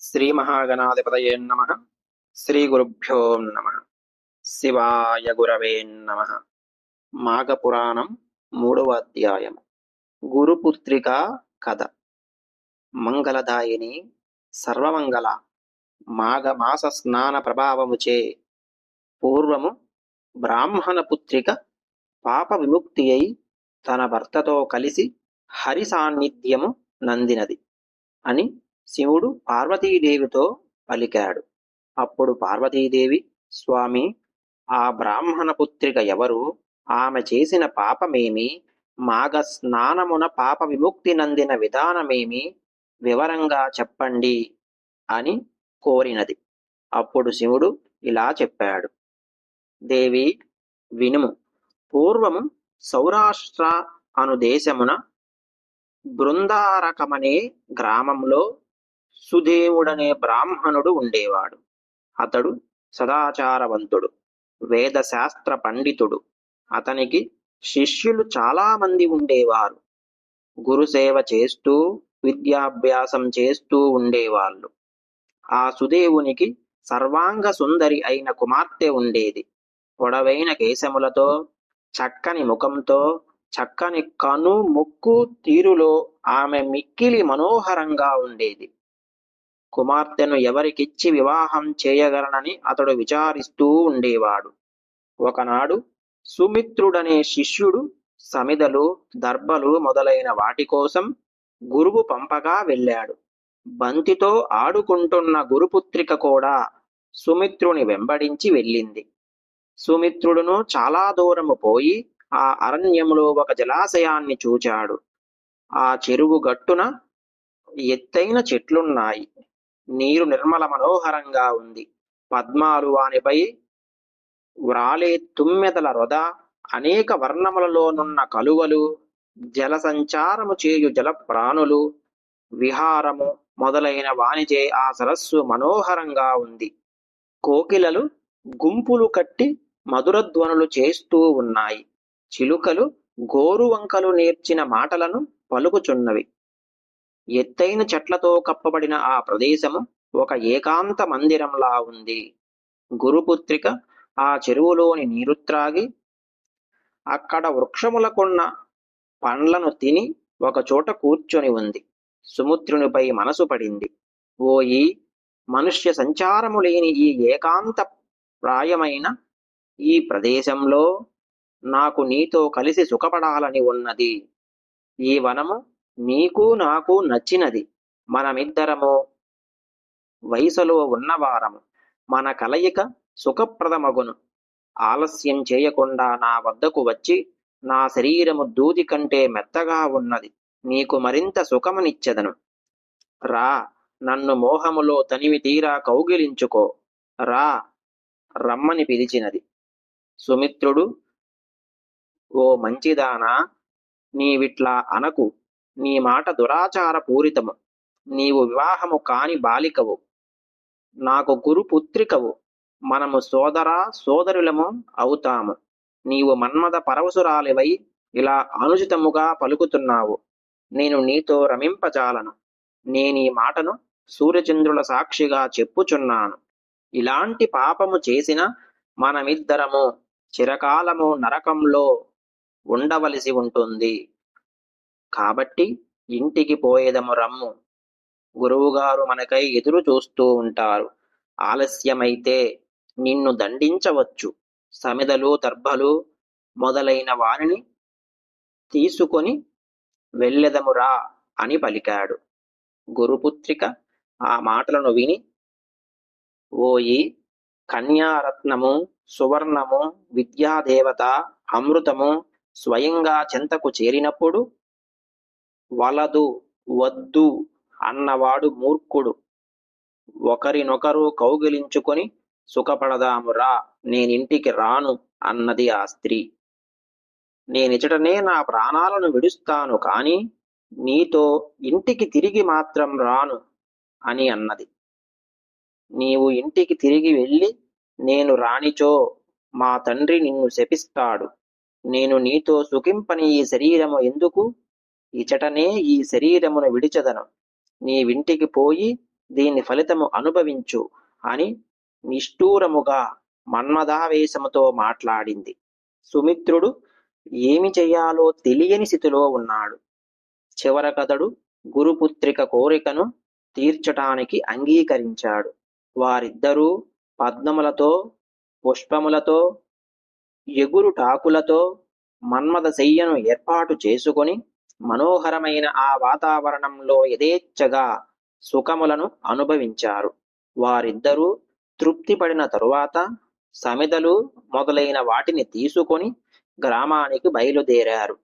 శ్రీ మహాగణాధిపతయే నమ. శ్రీ గురుభ్యో నమ. శివాయ గురవే నమ. మాఘపురాణం మూడవ అధ్యాయం. గురుపుత్రిక కథ. మంగళదాయిని సర్వమంగళ మాఘమాస స్నాన ప్రభావముచే పూర్వము బ్రాహ్మణ పుత్రిక పాప విముక్తి అయి తన భర్తతో కలిసి హరి సాన్నిధ్యము నందినది అని శివుడు పార్వతీదేవితో పలికాడు. అప్పుడు పార్వతీదేవి స్వామి ఆ బ్రాహ్మణ పుత్రిక ఎవరు? ఆమె చేసిన పాపమేమి? మాఘ స్నానమున పాప విముక్తి నందిన విధానమేమి? వివరంగా చెప్పండి అని కోరినది. అప్పుడు శివుడు ఇలా చెప్పాడు. దేవి వినుము. పూర్వము సౌరాష్ట్ర అను దేశమున బృందారకమనే గ్రామంలో సుదేవుడనే బ్రాహ్మణుడు ఉండేవాడు. అతడు సదాచారవంతుడు వేదశాస్త్ర పండితుడు. అతనికి శిష్యులు చాలా మంది ఉండేవారు. గురుసేవ చేస్తూ విద్యాభ్యాసం చేస్తూ ఉండేవాళ్ళు. ఆ సుదేవునికి సర్వాంగ సుందరి అయిన కుమార్తె ఉండేది. పొడవైన కేశములతో చక్కని ముఖంతో చక్కని కను ముక్కు తీరులో ఆమె మిక్కిలి మనోహరంగా ఉండేది. కుమార్తెను ఎవరికిచ్చి వివాహం చేయగలనని అతడు విచారిస్తూ ఉండేవాడు. ఒకనాడు సుమిత్రుడనే శిష్యుడు సమిదలు దర్భలు మొదలైన వాటి కోసం గురువు పంపగా వెళ్ళాడు. బంతితో ఆడుకుంటున్న గురుపుత్రిక కూడా సుమిత్రుని వెంబడించి వెళ్ళింది. సుమిత్రుడును చాలా దూరము పోయి ఆ అరణ్యములో ఒక జలాశయాన్ని చూచాడు. ఆ చెరువు గట్టున ఎత్తైన చెట్లున్నాయి. నీరు నిర్మల మనోహరంగా ఉంది. పద్మాలు వానిపై వ్రాలే తుమ్మెదల రొద అనేక వర్ణములలోనున్న కలువలు జల సంచారము చేయు జల ప్రాణులు విహారము మొదలైన వానిచే ఆ సరస్సు మనోహరంగా ఉంది. కోకిలలు గుంపులు కట్టి మధురధ్వనులు చేస్తూ ఉన్నాయి. చిలుకలు గోరువంకలు నేర్చిన మాటలను పలుకుచున్నవి. ఎత్తైన చెట్లతో కప్పబడిన ఆ ప్రదేశము ఒక ఏకాంత మందిరంలా ఉంది. గురుపుత్రిక ఆ చెరువులోని నీరు త్రాగి అక్కడ వృక్షములకున్న పండ్లను తిని ఒకచోట కూర్చొని ఉంది. సుముద్రునిపై మనసు పడింది. ఓయి మనుష్య సంచారము లేని ఈ ఏకాంత ప్రాయమైన ఈ ప్రదేశంలో నాకు నీతో కలిసి సుఖపడాలని ఉన్నది. ఈ వనము నీకు నాకు నచ్చినది. మనమిద్దరము వయసులో ఉన్నవారము మన కలయిక సుఖప్రదమగును. ఆలస్యం చేయకుండా నా వద్దకు వచ్చి నా శరీరము దూది కంటే మెత్తగా ఉన్నది. నీకు మరింత సుఖమునిచ్చెదను. రా నన్ను మోహములో తనివి తీరా కౌగిలించుకో. రా రమ్మని పిలిచినది. సుమిత్రుడు ఓ మంచిదానా నీవిట్లా అనకు. నీ మాట దురాచార పూరితము నీవు వివాహము కాని బాలికవు. నాకు గురు పుత్రికవు. మనము సోదర సోదరులము అవుతాము. నీవు మన్మద పరవశురాలివై ఇలా అనుచితముగా పలుకుతున్నావు. నేను నీతో రమింపజాలను. నేనీ మాటను సూర్యచంద్రుల సాక్షిగా చెప్పుచున్నాను. ఇలాంటి పాపము చేసిన మనమిద్దరము చిరకాలము నరకంలో ఉండవలసి ఉంటుంది. కాబట్టి ఇంటికి పోయేదము రమ్ము. గురువుగారు మనకై ఎదురు చూస్తూ ఉంటారు. ఆలస్యమైతే నిన్ను దండించవచ్చు. సమిదలు దర్భలు మొదలైన వారిని తీసుకొని వెళ్ళెదమురా అని పలికాడు. గురుపుత్రిక ఆ మాటలను విని ఓయి కన్యారత్నము సువర్ణము విద్యాదేవత అమృతము స్వయంగా చెంతకు చేరినప్పుడు వలదు వద్దు అన్నవాడు మూర్ఖుడు. ఒకరినొకరు కౌగిలించుకొని సుఖపడదామురా నేనింటికి రాను అన్నది ఆ స్త్రీ. నేనిచటనే నా ప్రాణాలను విడుస్తాను కాని నీతో ఇంటికి తిరిగి మాత్రం రాను అని అన్నది. నీవు ఇంటికి తిరిగి వెళ్ళి నేను రానిచో మా తండ్రి నిన్ను శపిస్తాడు. నేను నీతో సుఖింపని ఈ శరీరము ఎందుకు? ఇచటనే ఈ శరీరమును విడిచెదను. నీవింటికి పోయి దీని ఫలితము అనుభవించు అని నిష్ఠూరముగా మన్మదావేశముతో మాట్లాడింది. సుమిత్రుడు ఏమి చేయాలో తెలియని స్థితిలో ఉన్నాడు. చివరకతడు గురుపుత్రిక కోరికను తీర్చటానికి అంగీకరించాడు. వారిద్దరూ పద్మములతో పుష్పములతో ఎగురుటాకులతో మన్మద శయ్యను ఏర్పాటు చేసుకొని మనోహరమైన ఆ వాతావరణంలో యథేచ్ఛగా సుఖములను అనుభవించారు. వారిద్దరూ తృప్తిపడిన తరువాత సమిదలు మొదలైన వాటిని తీసుకొని గ్రామానికి బయలుదేరారు.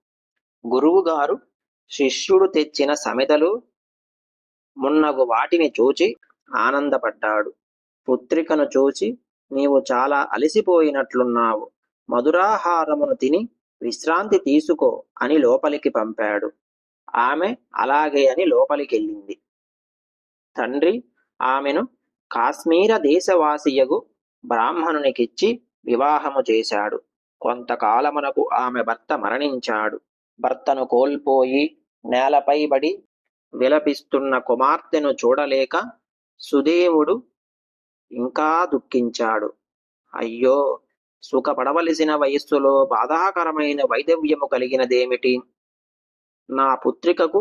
గురువుగారు శిష్యుడు తెచ్చిన సమిదలు మున్నగు వాటిని చూచి ఆనందపడ్డాడు. పుత్రికను చూచి నీవు చాలా అలసిపోయినట్లున్నావు. మధురాహారమును తిని విశ్రాంతి తీసుకో అని లోపలికి పంపాడు. ఆమె అలాగే అని లోపలికెళ్ళింది. తండ్రి ఆమెను కాశ్మీర దేశవాసియగు బ్రాహ్మణునికిచ్చి వివాహము చేశాడు. కొంతకాలమునకు ఆమె భర్త మరణించాడు. భర్తను కోల్పోయి నేలపై బడి విలపిస్తున్న కుమార్తెను చూడలేక సుదేవుడు ఇంకా దుఃఖించాడు. అయ్యో సుఖపడవలసిన వయస్సులో బాధాకరమైన వైదవ్యము కలిగినదేమిటి? నా పుత్రికకు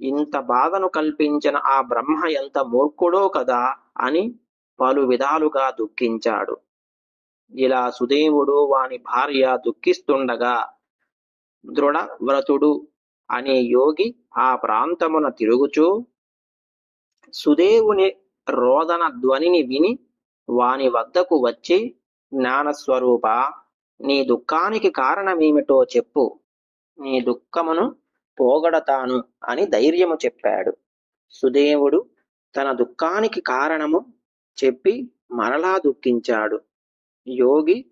ఇంత బాధను కల్పించిన ఆ బ్రహ్మ ఎంత మూర్ఖుడో కదా అని పలు విధాలుగా దుఃఖించాడు. ఇలా సుదేవుడు వాని భార్య దుఃఖిస్తుండగా దృఢ వ్రతుడు అనే యోగి ఆ ప్రాంతమున తిరుగుచూ సుదేవుని రోదన ధ్వనిని విని వాని వద్దకు వచ్చి జ్ఞానస్వరూప నీ దుఃఖానికి కారణమేమిటో చెప్పు. నీ దుఃఖమును పోగొడతాను అని ధైర్యము చెప్పాడు. సుదేవుడు తన దుఃఖానికి కారణము చెప్పి మరలా దుఃఖించాడు. యోగి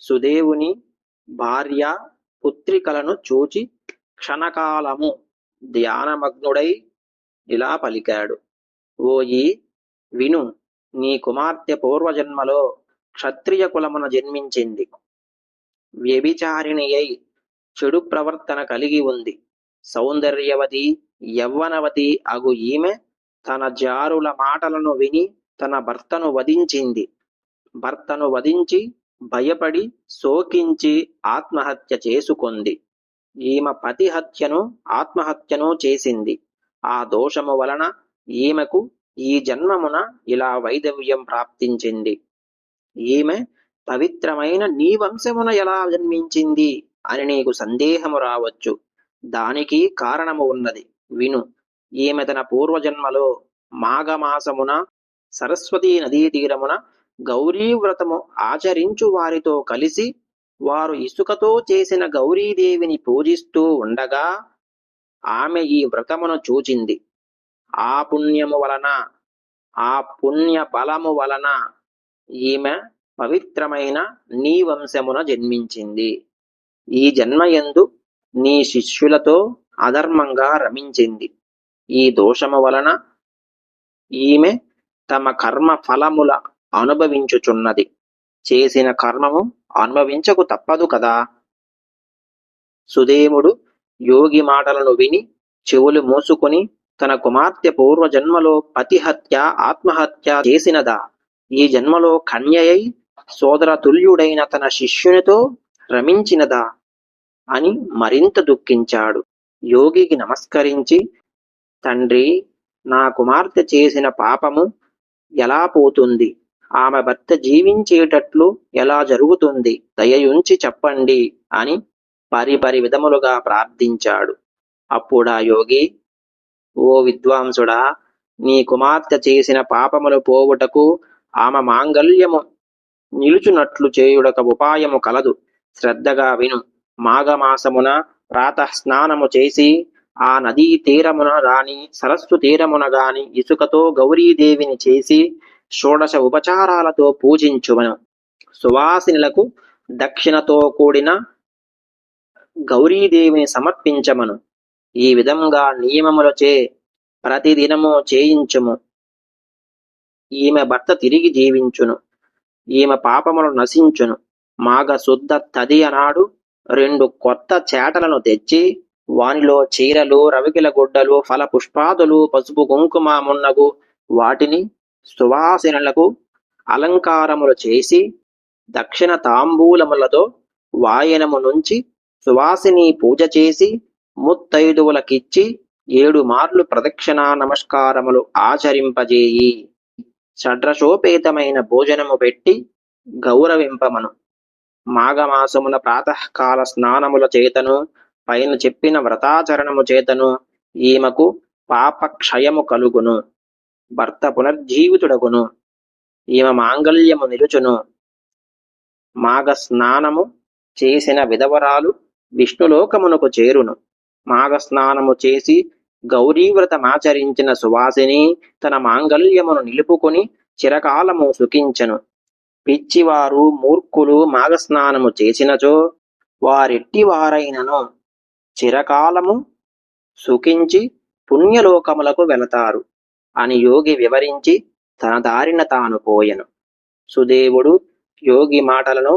సుదేవుని భార్య పుత్రికలను చూచి క్షణకాలము ధ్యానమగ్నుడై ఇలా పలికాడు. ఓయి విను నీ కుమార్తె పూర్వజన్మలో క్షత్రియ కులమున జన్మించింది. వ్యభిచారిణి అయి చెడు ప్రవర్తన కలిగి ఉంది. సౌందర్యవతి యవ్వనవతి అగు ఈమె తన జారుల మాటలను విని తన భర్తను వధించింది. భర్తను వధించి భయపడి శోకించి ఆత్మహత్య చేసుకొంది. ఈమె పతి హత్యను ఆత్మహత్యను చేసింది. ఆ దోషము వలన ఈమెకు ఈ జన్మమున ఇలా వైదవ్యం ప్రాప్తించింది. ఈమె పవిత్రమైన నీ వంశమున ఎలా జన్మించింది? అని నీకు సందేహము రావచ్చు. దానికి కారణము ఉన్నది. విను. ఈమె తన పూర్వజన్మలో మాఘమాసమున సరస్వతీ నదీ తీరమున గౌరీ వ్రతము ఆచరించు వారితో కలిసి వారు ఇసుకతో చేసిన గౌరీదేవిని పూజిస్తూ ఉండగా ఆమె ఈ వ్రతమును చూచింది. ఆ పుణ్యము వలన ఆ పుణ్య బలము వలన ఈమె పవిత్రమైన నీ వంశమున జన్మించింది. ఈ జన్మయందు నీ శిష్యులతో అధర్మంగా రమించింది. ఈ దోషము వలన ఈమె తమ కర్మ ఫలముల అనుభవించుచున్నది. చేసిన కర్మము అనుభవించకు తప్పదు కదా? సుదేవుడు యోగి మాటలను విని చెవులు మూసుకొని తన కుమార్తె పూర్వజన్మలో పతిహత్య ఆత్మహత్య చేసినదా? ఈ జన్మలో కన్యయై సోదర తుల్యుడైన తన శిష్యునితో రమించినదా అని మరింత దుఃఖించాడు. యోగికి నమస్కరించి తండ్రి నా కుమార్తె చేసిన పాపము ఎలా పోతుంది? ఆమె భర్త జీవించేటట్లు ఎలా జరుగుతుంది? దయయుంచి చెప్పండి అని పరిపరి విధములుగా ప్రార్థించాడు. అప్పుడా యోగి ఓ విద్వాంసుడా నీ కుమార్తె చేసిన పాపములు పోవుటకు ఆమె మాంగల్యము నిలుచునట్లు చేయుడక ఉపాయము కలదు. శ్రద్ధగా విను. మాఘమాసమున ప్రాతః స్నానము చేసి ఆ నదీ తీరమున గాని సరస్సు తీరమున గాని ఇసుకతో గౌరీదేవిని చేసి షోడశ ఉపచారాలతో పూజించుమను సువాసినులకు దక్షిణతో కూడిన గౌరీదేవిని సమర్పించమను. ఈ విధంగా నియమములచే ప్రతిదినము చేయించుము. ఈమె భర్త తిరిగి జీవించును. ఈమె పాపములు నశించును. మాఘ శుద్ధ తది అనాడు రెండు కొత్త చేటలను తెచ్చి వానిలో చీరలు రవికిల గుడ్డలు ఫల పుష్పాదులు పసుపు కుంకుమ మున్నగు వాటిని సువాసనలకు అలంకారములు చేసి దక్షిణ తాంబూలములతో వాయనము నుంచి సువాసిని పూజ చేసి ముత్తైదువులకిచ్చి ఏడు మార్లు ప్రదక్షిణా నమస్కారములు ఆచరింపజేయి. షడ్రశోపేతమైన భోజనము పెట్టి గౌరవింపమను. మాఘమాసమున ప్రాతకాల స్నానముల చేతను పైన చెప్పిన వ్రతాచరణము చేతను ఈమెకు పాపక్షయము కలుగును. భర్త పునర్జీవితుడగును. ఈమె మాంగళ్యము నిలుచును. మాఘ స్నానము చేసిన విధవరాలు విష్ణులోకమునకు చేరును. మాఘ స్నానము చేసి గౌరీవ్రతమాచరించిన సువాసిని తన మాంగల్యమును నిలుపుకొని చిరకాలము సుఖించను. పిచ్చివారు మూర్ఖులు మాఘస్నానము చేసినచో వారెట్టివారైనను చిరకాలము సుఖించి పుణ్యలోకములకు వెళతారు అని యోగి వివరించి తన దారిన తాను పోయెను. సుదేవుడు యోగి మాటలను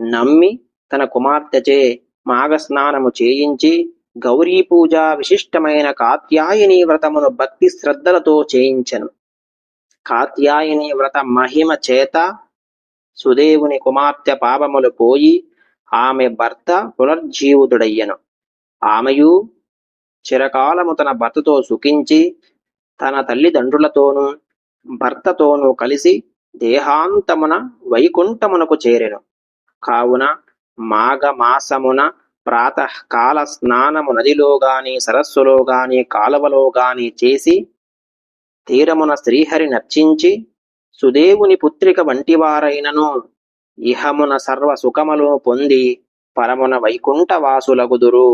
నమ్మి తన కుమార్తెచే మాఘస్నానము చేయించి గౌరీ పూజ విశిష్టమైన కాత్యాయని వ్రతమును భక్తి శ్రద్ధలతో చేయించెను. కాత్యాయని వ్రత మహిమ చేత సుదేవుని కుమార్తె పాపములు పోయి ఆమె భర్త పునర్జీవితుడయ్యను. ఆమెయు చిరకాలము తన భర్తతో సుఖించి తన తల్లిదండ్రులతోనూ భర్తతోనూ కలిసి దేహాంతమున వైకుంఠమునకు చేరెను. కావున మాఘమాసమున ప్రాతకాల స్నానము నదిలో గాని సరస్సులో గాని కాలవలో గాని చేసి తీరమున శ్రీహరి నర్చించి సుదేవుని పుత్రిక వంటివారైనను ఇహమున సర్వ సుఖములు పొంది పరమున వైకుంఠవాసులగుదురు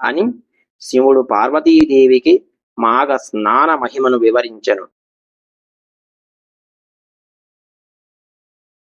అని శివుడు పార్వతీదేవికి మాఘ స్నాన మహిమను వివరించెను.